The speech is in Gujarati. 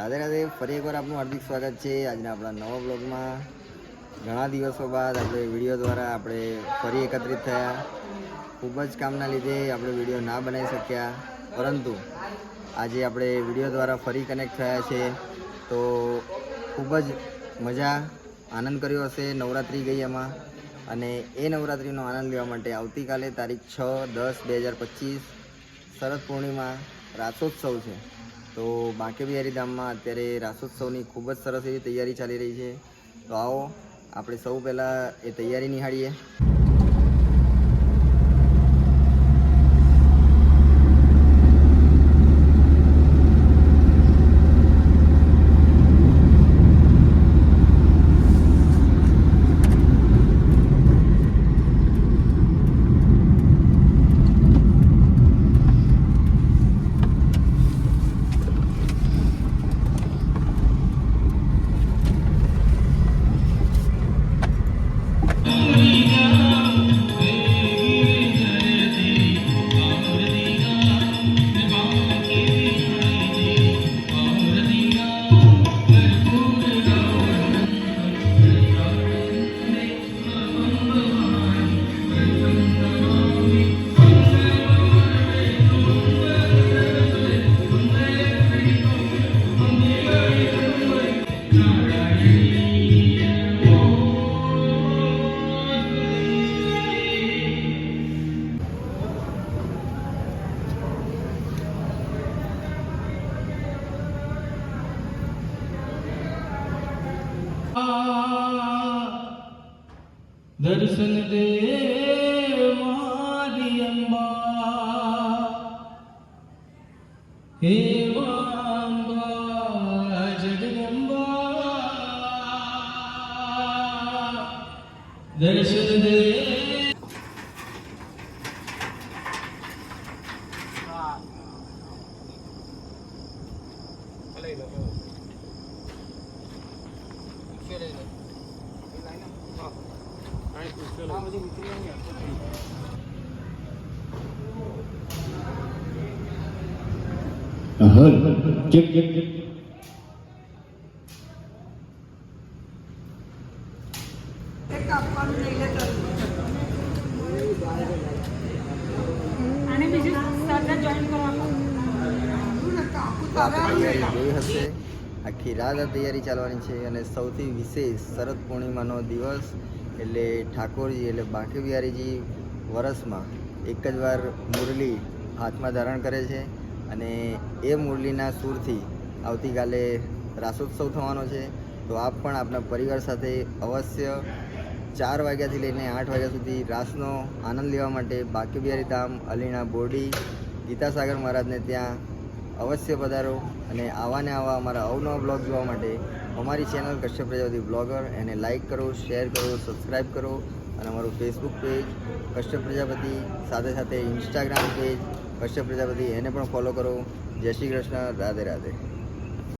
રાધે રાધે ફરી એકવાર આપનું હાર્દિક સ્વાગત છે. આજના આપણા નવા બ્લોગમાં. ઘણા દિવસો બાદ આપણે વીડિયો દ્વારા આપણે ફરી એકત્રિત થયા. ખૂબ જ કામના લીધે આપણે વીડિયો ના બનાવી શક્યા. પરંતુ આજે આપણે વીડિયો દ્વારા ફરી કનેક્ટ થયા છે. તો ખૂબ જ મજા, આનંદ કર્યો હશે નવરાત્રિ ગઈ એમાં અને એ નવરાત્રિનો આનંદ લેવા માટે આવતીકાલે તારીખ છ દસ બે હજાર પચીસ, શરદ પૂર્ણિમા રાસોત્સવ છે. તો બાંકે બિહારી ધામમાં અત્યારે રાસોત્સવની ખૂબ જ સરસ એવી તૈયારી ચાલી રહી છે. તો આવો, આપણે સૌ પહેલાં એ તૈયારી નિહાળીએ. दर्शन दे मारी अम्बा हे अम्बा जगदम्बा दर्शन दे Thank you. હર ચેક ચેક ચેક અને બીજું સરને જોઈન કરવા તો આપણે તૈયારી જોઈ હશે આખી રાત તૈયારી ચાલવાની છે અને સૌથી વિશેષ શરદ પૂર્ણિમાનો દિવસ એટલે ઠાકોરજી, એટલે બાંકે બિહારીજી વરસમાં એક જ વાર મુરલી હાથમાં ધારણ કરે છે અને એ મુરલીના સૂરથી આવતીકાલે રાસોત્સવ થવાનો છે. તો આપ પણ આપના પરિવાર સાથે અવશ્ય ચાર વાગ્યાથી લઈને આઠ વાગ્યા સુધી રાસનો આનંદ લેવા માટે બાકી બિહારી ધામ, અલીણા બોરડી ગીતાસાગર મહારાજને ત્યાં અવશ્ય પધારો અને આવા ને આવા અમારા અવનવા બ્લોગ જોવા માટે અમારી ચેનલ કશ્યપ પ્રજાપતિ બ્લોગર એને લાઇક કરો શેર કરો સબસ્ક્રાઈબ કરો અને અમારું ફેસબુક પેજ કશ્યપ પ્રજાપતિ, સાથે સાથે ઇન્સ્ટાગ્રામ પેજ કશ્યપ પ્રજાપતિ, એને પણ ફોલો કરો. જય શ્રી કૃષ્ણ, રાધે રાધે.